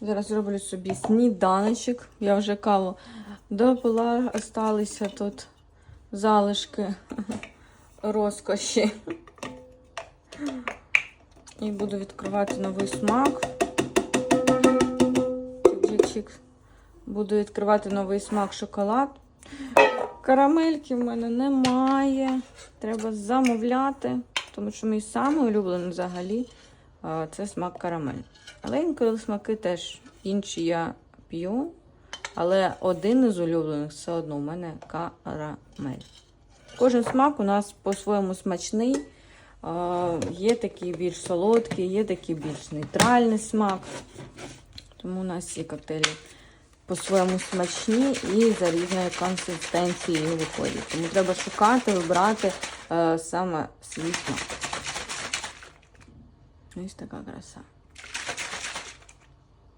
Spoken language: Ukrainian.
Зараз зроблю собі сніданочок. Я вже каву допила, осталися тут залишки розкоші. І буду відкривати новий смак. Буду відкривати новий смак шоколад. Карамельки в мене немає. Треба замовляти, тому що мій самий улюблений взагалі це смак карамель. Але інколи смаки теж інші я п'ю. Але один із улюблених все одно у мене карамель. Кожен смак у нас по-своєму смачний. Є такі більш солодкі, є такий більш нейтральний смак. Тому у нас всі коктейлі по-своєму смачні і за різною консистенцією виходять. Тому треба шукати, вибрати е, саме свій смак. した側からさ